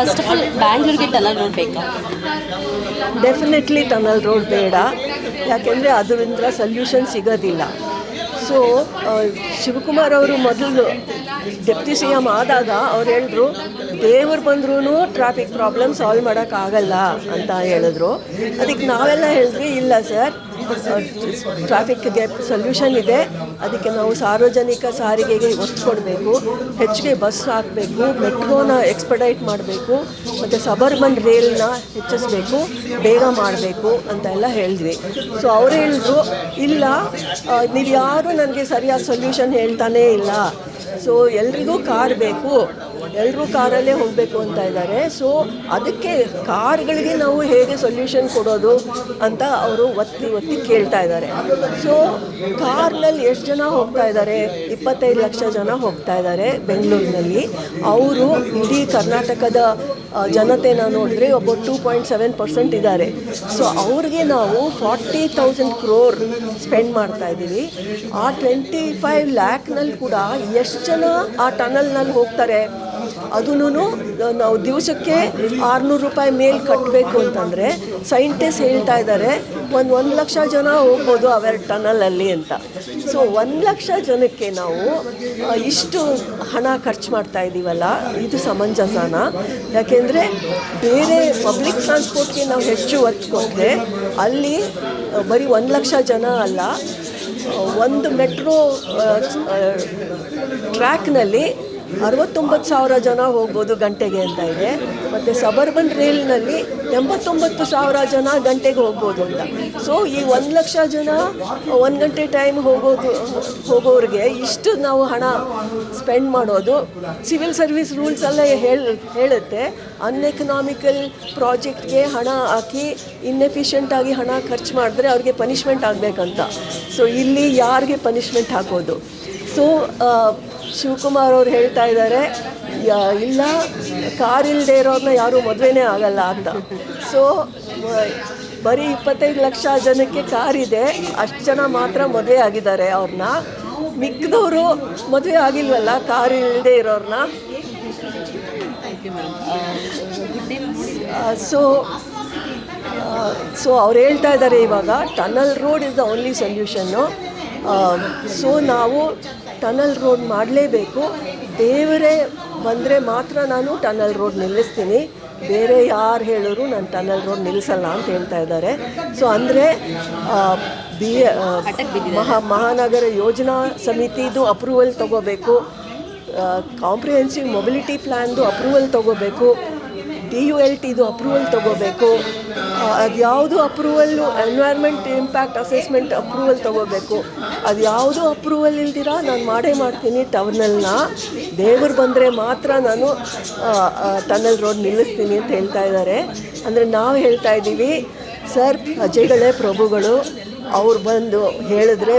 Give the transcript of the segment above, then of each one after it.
First of all ಬ್ಯಾಂಗ್ಳೂರಿಗೆ tunnel road ಬೇಕಾ? Definitely tunnel road ಬೇಡ. ಯಾಕೆಂದರೆ ಅದರಿಂದ ಸೊಲ್ಯೂಷನ್ ಸಿಗೋದಿಲ್ಲ. ಸೊ ಶಿವಕುಮಾರ್ ಅವರು ಮೊದಲು ಡೆಪ್ಟಿ ಸಿ ಎಂ ಆದಾಗ ಅವ್ರು ಹೇಳಿದ್ರು, ದೇವ್ರು ಬಂದ್ರೂ ಟ್ರಾಫಿಕ್ ಪ್ರಾಬ್ಲಮ್ ಸಾಲ್ವ್ ಮಾಡೋಕ್ಕಾಗಲ್ಲ ಅಂತ ಹೇಳಿದ್ರು. ಅದಕ್ಕೆ ನಾವೆಲ್ಲ ಹೇಳಿದ್ವಿ, ಇಲ್ಲ ಸರ್ ಟ್ರಾಫಿಕ್ಗೆ ಸೊಲ್ಯೂಷನ್ ಇದೆ. ಅದಕ್ಕೆ ನಾವು ಸಾರ್ವಜನಿಕ ಸಾರಿಗೆಗೆ ಒತ್ತು ಕೊಡಬೇಕು, ಹೆಚ್ಚಿಗೆ ಬಸ್ ಹಾಕಬೇಕು, ಮೆಟ್ರೋನ ಎಕ್ಸ್ಪಡೈಟ್ ಮಾಡಬೇಕು, ಮತ್ತು ಸಬರ್ಬನ್ ರೇಲ್ನ ಹೆಚ್ಚಿಸ್ಬೇಕು, ಬೇಗ ಮಾಡಬೇಕು ಅಂತ ಎಲ್ಲ ಹೇಳಿದ್ವಿ. ಸೊ ಅವ್ರು ಹೇಳಿದ್ರು, ಇಲ್ಲ ನೀವು ಯಾರು ನನಗೆ ಸರಿಯಾದ ಸೊಲ್ಯೂಷನ್ ಹೇಳ್ತಾನೇ ಇಲ್ಲ. ಸೊ ಎಲ್ರಿಗೂ ಕಾರ್ ಬೇಕು. ಎಲ್ಲರೂ ಕಾರಲ್ಲೇ ಹೋಗಬೇಕು ಅಂತ ಇದ್ದಾರೆ. ಸೊ ಅದಕ್ಕೆ ಕಾರ್ಗಳಿಗೆ ನಾವು ಹೇಗೆ ಸೊಲ್ಯೂಷನ್ ಕೊಡೋದು ಅಂತ ಅವರು ಒತ್ತಿ ಒತ್ತಿ ಕೇಳ್ತಾ ಇದ್ದಾರೆ. ಸೊ ಕಾರ್ನಲ್ಲಿ ಎಷ್ಟು ಜನ ಹೋಗ್ತಾ ಇದ್ದಾರೆ? ಇಪ್ಪತ್ತೈದು ಲಕ್ಷ ಜನ ಹೋಗ್ತಾ ಇದ್ದಾರೆ ಬೆಂಗಳೂರಿನಲ್ಲಿ. ಅವರು ಇಡೀ ಕರ್ನಾಟಕದ ಜನತೆನ ನೋಡಿದ್ರೆ ಒಬ್ಬ ಟೂ ಪಾಯಿಂಟ್ ಸೆವೆನ್ ಪರ್ಸೆಂಟ್ ಇದ್ದಾರೆ. ಸೊ ಅವ್ರಿಗೆ ನಾವು ಫಾರ್ಟಿ ತೌಸಂಡ್ ಕ್ರೋರ್ ಸ್ಪೆಂಡ್ ಮಾಡ್ತಾ ಇದ್ದೀವಿ. ಆ ಟ್ವೆಂಟಿ ಫೈವ್ ಲ್ಯಾಕ್ನಲ್ಲಿ ಕೂಡ ಎಷ್ಟು ಜನ ಆ ಟನಲ್ನಲ್ಲಿ ಹೋಗ್ತಾರೆ? ಅದೂ ನಾವು ದಿವಸಕ್ಕೆ ಆರುನೂರು ರೂಪಾಯಿ ಮೇಲ್ ಕಟ್ಟಬೇಕು ಅಂತಂದರೆ ಸೈಂಟಿಸ್ಟ್ ಹೇಳ್ತಾ ಇದ್ದಾರೆ, ಒಂದು ಒಂದು ಲಕ್ಷ ಜನ ಹೋಗ್ಬೋದು ಅವೆರ್ ಟನಲಲ್ಲಿ ಅಂತ. ಸೊ ಒಂದು ಲಕ್ಷ ಜನಕ್ಕೆ ನಾವು ಇಷ್ಟು ಹಣ ಖರ್ಚು ಮಾಡ್ತಾ ಇದ್ದೀವಲ್ಲ ಇದು ಸಮಂಜಸನ. ಯಾಕೆಂದರೆ ಬೇರೆ ಪಬ್ಲಿಕ್ ಟ್ರಾನ್ಸ್ಪೋರ್ಟ್ಗೆ ನಾವು ಹೆಚ್ಚು ಒತ್ತು ಕೊಟ್ಟರೆ ಅಲ್ಲಿ ಬರೀ ಒಂದು ಲಕ್ಷ ಜನ ಅಲ್ಲ ಒಂದು ಮೆಟ್ರೋ ಟ್ರ್ಯಾಕ್ನಲ್ಲಿ ಅರವತ್ತೊಂಬತ್ತು ಸಾವಿರ ಜನ ಹೋಗ್ಬೋದು ಗಂಟೆಗೆ ಅಂತ ಇದೆ. ಮತ್ತು ಸಬರ್ಬನ್ ರೈಲ್ನಲ್ಲಿ ಎಂಬತ್ತೊಂಬತ್ತು ಸಾವಿರ ಜನ ಗಂಟೆಗೆ ಹೋಗ್ಬೋದು ಅಂತ. ಸೊ ಈ ಒಂದು ಲಕ್ಷ ಜನ ಒಂದು ಗಂಟೆ ಟೈಮ್ ಹೋಗೋದು, ಹೋಗೋರಿಗೆ ಇಷ್ಟು ನಾವು ಹಣ ಸ್ಪೆಂಡ್ ಮಾಡೋದು ಸಿವಿಲ್ ಸರ್ವಿಸ್ ರೂಲ್ಸ್ ಎಲ್ಲ ಹೇಳ, ಹೇಳುತ್ತೆ. ಅನ್ಎಕನಾಮಿಕಲ್ ಪ್ರಾಜೆಕ್ಟ್ಗೆ ಹಣ ಹಾಕಿ ಇನ್ಎಫಿಷಿಯೆಂಟಾಗಿ ಹಣ ಖರ್ಚು ಮಾಡಿದ್ರೆ ಅವ್ರಿಗೆ ಪನಿಷ್ಮೆಂಟ್ ಆಗಬೇಕಂತ. ಸೊ ಇಲ್ಲಿ ಯಾರಿಗೆ ಪನಿಷ್ಮೆಂಟ್ ಹಾಕೋದು? ಸೊ ಶಿವಕುಮಾರ್ ಅವ್ರು ಹೇಳ್ತಾ ಇದ್ದಾರೆ ಇಲ್ಲ, ಕಾರ್ ಇಲ್ಲದೆ ಇರೋರನ್ನ ಯಾರೂ ಮದುವೆನೇ ಆಗಲ್ಲ ಅಂತ. ಸೊ ಬರೀ ಇಪ್ಪತ್ತೈದು ಲಕ್ಷ ಜನಕ್ಕೆ ಕಾರ್ ಇದೆ, ಅಷ್ಟು ಜನ ಮಾತ್ರ ಮದುವೆ ಆಗಿದ್ದಾರೆ ಅವ್ರನ್ನ ಮಿಕ್ಕಿದವರು ಮದುವೆ ಆಗಿಲ್ವಲ್ಲ, ಕಾರ್ ಇಲ್ಲದೆ ಇರೋರನ್ನ ಸೊ ಸೊ ಅವ್ರು ಹೇಳ್ತಾ ಇದ್ದಾರೆ ಇವಾಗ, tunnel road is the only solution so ನಾವು ಟನಲ್ ರೋಡ್ ಮಾಡಲೇಬೇಕು. ದೇವರೇ ಬಂದರೆ ಮಾತ್ರ ನಾನು ಟನಲ್ ರೋಡ್ ನಿಲ್ಲಿಸ್ತೀನಿ. ಬೇರೆ ಯಾರು ಹೇಳಿದ್ರು ನಾನು ಟನಲ್ ರೋಡ್ ನಿಲ್ಲಿಸಲ್ಲ ಅಂತ ಹೇಳ್ತಾ ಇದ್ದಾರೆ. ಸೊ ಅಂದರೆ ಬಿ ಮಹಾ, ಮಹಾನಗರ ಯೋಜನಾ ಸಮಿತಿದು ಅಪ್ರೂವಲ್ ತಗೋಬೇಕು. ಕಾಂಪ್ರಿಹೆನ್ಸಿವ್ ಮೊಬಿಲಿಟಿ ಪ್ಲ್ಯಾನ್ದು ಅಪ್ರೂವಲ್ ತಗೋಬೇಕು. ಡಿ ಯು ಎಲ್ ಟಿದು ಅಪ್ರೂವಲ್ ತಗೋಬೇಕು. ಅದು ಯಾವುದು approval environment impact assessment approval ತಗೋಬೇಕು. ಅದು ಯಾವುದು ಅಪ್ರೂವಲ್ ಇಲ್ದಿರ ನಾನು ಮಾಡೇ ಮಾಡ್ತೀನಿ ಟನಲ್ನ ದೇವರು ಬಂದರೆ ಮಾತ್ರ ನಾನು ಟನಲ್ ರೋಡ್ ನಿಲ್ಲಿಸ್ತೀನಿ ಅಂತ ಹೇಳ್ತಾ ಇದ್ದಾರೆ ಅಂದರೆ ನಾವು ಹೇಳ್ತಾ ಇದ್ದೀವಿ, ಸರ್ ಪ್ರಜೆಗಳೇ ಪ್ರಭುಗಳು, ಅವ್ರು ಬಂದು ಹೇಳಿದ್ರೆ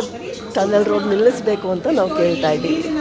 ಟನಲ್ ರೋಡ್ ನಿಲ್ಲಿಸ್ಬೇಕು ಅಂತ ನಾವು ಕೇಳ್ತಾ ಇದ್ದೀವಿ.